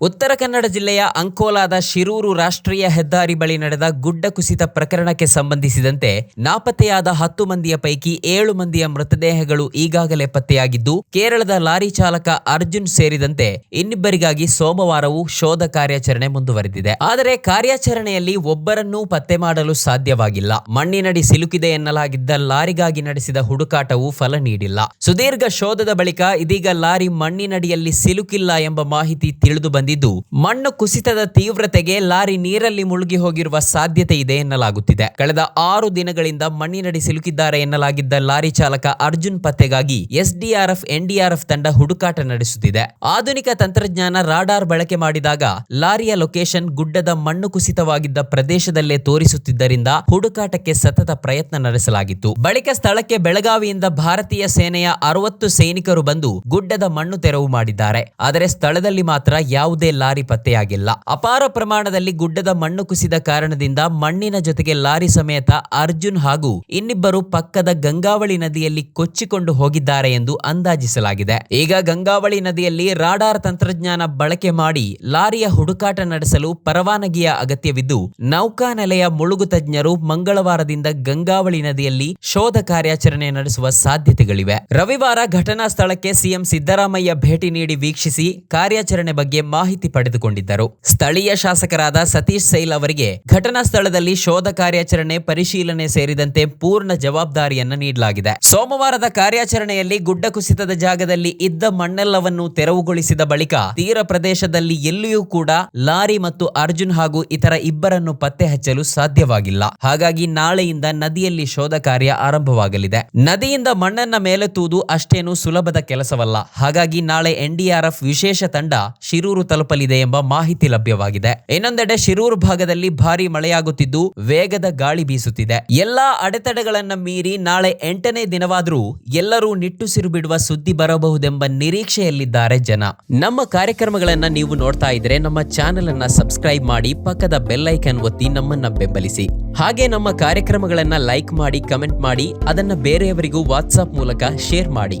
ಉತ್ತರ ಕನ್ನಡ ಜಿಲ್ಲೆಯ ಅಂಕೋಲಾದ ಶಿರೂರು ರಾಷ್ಟ್ರೀಯ ಹೆದ್ದಾರಿ ಬಳಿ ನಡೆದ ಗುಡ್ಡ ಕುಸಿತ ಪ್ರಕರಣಕ್ಕೆ ಸಂಬಂಧಿಸಿದಂತೆ ನಾಪತ್ತೆಯಾದ ಹತ್ತು ಮಂದಿಯ ಪೈಕಿ ಏಳು ಮಂದಿಯ ಮೃತದೇಹಗಳು ಈಗಾಗಲೇ ಪತ್ತೆಯಾಗಿದ್ದು, ಕೇರಳದ ಲಾರಿ ಚಾಲಕ ಅರ್ಜುನ್ ಸೇರಿದಂತೆ ಇನ್ನಿಬ್ಬರಿಗಾಗಿ ಸೋಮವಾರವೂ ಶೋಧ ಕಾರ್ಯಾಚರಣೆ ಮುಂದುವರೆದಿದೆ. ಆದರೆ ಕಾರ್ಯಾಚರಣೆಯಲ್ಲಿ ಒಬ್ಬರನ್ನೂ ಪತ್ತೆ ಮಾಡಲು ಸಾಧ್ಯವಾಗಿಲ್ಲ. ಮಣ್ಣಿನಡಿ ಸಿಲುಕಿದೆ ಎನ್ನಲಾಗಿದ್ದ ಲಾರಿಗಾಗಿ ನಡೆಸಿದ ಹುಡುಕಾಟವು ಫಲ ನೀಡಿಲ್ಲ. ಸುದೀರ್ಘ ಶೋಧದ ಬಳಿಕ ಇದೀಗ ಲಾರಿ ಮಣ್ಣಿನಡಿಯಲ್ಲಿ ಸಿಲುಕಿಲ್ಲ ಎಂಬ ಮಾಹಿತಿ ತಿಳಿದು ಬಂದಿದ್ದು. ಮಣ್ಣು ಕುಸಿತದ ತೀವ್ರತೆಗೆ ಲಾರಿ ನೀರಲ್ಲಿ ಮುಳುಗಿ ಹೋಗಿರುವ ಸಾಧ್ಯತೆ ಇದೆ ಎನ್ನಲಾಗುತ್ತಿದೆ. ಕಳೆದ ಆರು ದಿನಗಳಿಂದ ಮಣ್ಣಿನಡಿ ಸಿಲುಕಿದ್ದಾರೆ ಎನ್ನಲಾಗಿದ್ದ ಲಾರಿ ಚಾಲಕ ಅರ್ಜುನ್ ಪತ್ತೆಗಾಗಿ ಎಸ್ಡಿಆರ್ಎಫ್, ಎನ್ಡಿಆರ್ಎಫ್ ತಂಡ ಹುಡುಕಾಟ ನಡೆಸುತ್ತಿದೆ. ಆಧುನಿಕ ತಂತ್ರಜ್ಞಾನ ರಾಡಾರ್ ಬಳಕೆ ಮಾಡಿದಾಗ ಲಾರಿಯ ಲೊಕೇಶನ್ ಗುಡ್ಡದ ಮಣ್ಣು ಕುಸಿತವಾಗಿದ್ದ ಪ್ರದೇಶದಲ್ಲೇ ತೋರಿಸುತ್ತಿದ್ದರಿಂದ ಹುಡುಕಾಟಕ್ಕೆ ಸತತ ಪ್ರಯತ್ನ ನಡೆಸಲಾಗಿತ್ತು. ಬಳಿಕ ಸ್ಥಳಕ್ಕೆ ಬೆಳಗಾವಿಯಿಂದ ಭಾರತೀಯ ಸೇನೆಯ ಅರವತ್ತು ಸೈನಿಕರು ಬಂದು ಗುಡ್ಡದ ಮಣ್ಣು ತೆರವು ಮಾಡಿದ್ದಾರೆ. ಆದರೆ ಸ್ಥಳದಲ್ಲಿ ಮಾತ್ರ ಯಾವುದೇ ಲಾರಿ ಪತ್ತೆಯಾಗಿಲ್ಲ. ಅಪಾರ ಪ್ರಮಾಣದಲ್ಲಿ ಗುಡ್ಡದ ಮಣ್ಣು ಕುಸಿದ ಕಾರಣದಿಂದ ಮಣ್ಣಿನ ಜೊತೆಗೆ ಲಾರಿ ಸಮೇತ ಅರ್ಜುನ್ ಹಾಗೂ ಇನ್ನಿಬ್ಬರು ಪಕ್ಕದ ಗಂಗಾವಳಿ ನದಿಯಲ್ಲಿ ಕೊಚ್ಚಿಕೊಂಡು ಹೋಗಿದ್ದಾರೆ ಎಂದು ಅಂದಾಜಿಸಲಾಗಿದೆ. ಈಗ ಗಂಗಾವಳಿ ನದಿಯಲ್ಲಿ ರಾಡಾರ್ ತಂತ್ರಜ್ಞಾನ ಬಳಕೆ ಮಾಡಿ ಲಾರಿಯ ಹುಡುಕಾಟ ನಡೆಸಲು ಪರವಾನಗಿಯ ಅಗತ್ಯವಿದ್ದು, ನೌಕಾನೆಲೆಯ ಮುಳುಗು ತಜ್ಞರು ಮಂಗಳವಾರದಿಂದ ಗಂಗಾವಳಿ ನದಿಯಲ್ಲಿ ಶೋಧ ಕಾರ್ಯಾಚರಣೆ ನಡೆಸುವ ಸಾಧ್ಯತೆಗಳಿವೆ. ರವಿವಾರ ಘಟನಾ ಸ್ಥಳಕ್ಕೆ ಸಿಎಂ ಸಿದ್ದರಾಮಯ್ಯ ಭೇಟಿ ನೀಡಿ ವೀಕ್ಷಿಸಿ ಕಾರ್ಯಾಚರಣೆ ಬಗ್ಗೆ ಮಾಹಿತಿ ಪಡೆದುಕೊಂಡಿದ್ದರು. ಸ್ಥಳೀಯ ಶಾಸಕರಾದ ಸತೀಶ್ ಸೈಲ್ ಅವರಿಗೆ ಘಟನಾ ಸ್ಥಳದಲ್ಲಿ ಶೋಧ ಕಾರ್ಯಾಚರಣೆ, ಪರಿಶೀಲನೆ ಸೇರಿದಂತೆ ಪೂರ್ಣ ಜವಾಬ್ದಾರಿಯನ್ನು ನೀಡಲಾಗಿದೆ. ಸೋಮವಾರದ ಕಾರ್ಯಾಚರಣೆಯಲ್ಲಿ ಗುಡ್ಡ ಕುಸಿತದ ಜಾಗದಲ್ಲಿ ಇದ್ದ ಮಣ್ಣೆಲ್ಲವನ್ನು ತೆರವುಗೊಳಿಸಿದ ಬಳಿಕ ತೀರ ಪ್ರದೇಶದಲ್ಲಿ ಎಲ್ಲಿಯೂ ಕೂಡ ಲಾರಿ ಮತ್ತು ಅರ್ಜುನ್ ಹಾಗೂ ಇತರ ಇಬ್ಬರನ್ನು ಪತ್ತೆ ಹಚ್ಚಲು ಸಾಧ್ಯವಾಗಿಲ್ಲ. ಹಾಗಾಗಿ ನಾಳೆಯಿಂದ ನದಿಯಲ್ಲಿ ಶೋಧ ಕಾರ್ಯ ಆರಂಭವಾಗಲಿದೆ. ನದಿಯಿಂದ ಮಣ್ಣನ್ನ ಮೇಲೆತ್ತುವುದು ಅಷ್ಟೇನು ಸುಲಭದ ಕೆಲಸವಲ್ಲ. ಹಾಗಾಗಿ ನಾಳೆ ಎನ್ಡಿಆರ್ಎಫ್ ವಿಶೇಷ ತಂಡ ಶಿರೂರು ತಲುಪಲಿದೆ ಎಂಬ ಮಾಹಿತಿ ಲಭ್ಯವಾಗಿದೆ. ಇನ್ನೊಂದೆಡೆ ಶಿರೂರು ಭಾಗದಲ್ಲಿ ಭಾರಿ ಮಳೆಯಾಗುತ್ತಿದ್ದು ವೇಗದ ಗಾಳಿ ಬೀಸುತ್ತಿದೆ. ಎಲ್ಲಾ ಅಡೆತಡೆಗಳನ್ನ ಮೀರಿ ನಾಳೆ ಎಂಟನೇ ದಿನವಾದರೂ ಎಲ್ಲರೂ ನಿಟ್ಟುಸಿರು ಬಿಡುವ ಸುದ್ದಿ ಬರಬಹುದೆಂಬ ನಿರೀಕ್ಷೆಯಲ್ಲಿದ್ದಾರೆ ಜನ. ನಮ್ಮ ಕಾರ್ಯಕ್ರಮಗಳನ್ನ ನೀವು ನೋಡ್ತಾ ಇದ್ರೆ ನಮ್ಮ ಚಾನೆಲ್ ಅನ್ನ ಸಬ್ಸ್ಕ್ರೈಬ್ ಮಾಡಿ ಪಕ್ಕದ ಬೆಲ್ ಐಕನ್ ಒತ್ತಿ ನಮ್ಮನ್ನ ಬೆಂಬಲಿಸಿ. ಹಾಗೆ ನಮ್ಮ ಕಾರ್ಯಕ್ರಮಗಳನ್ನ ಲೈಕ್ ಮಾಡಿ, ಕಮೆಂಟ್ ಮಾಡಿ, ಅದನ್ನ ಬೇರೆಯವರಿಗೂ ವಾಟ್ಸ್ಆಪ್ ಮೂಲಕ ಶೇರ್ ಮಾಡಿ.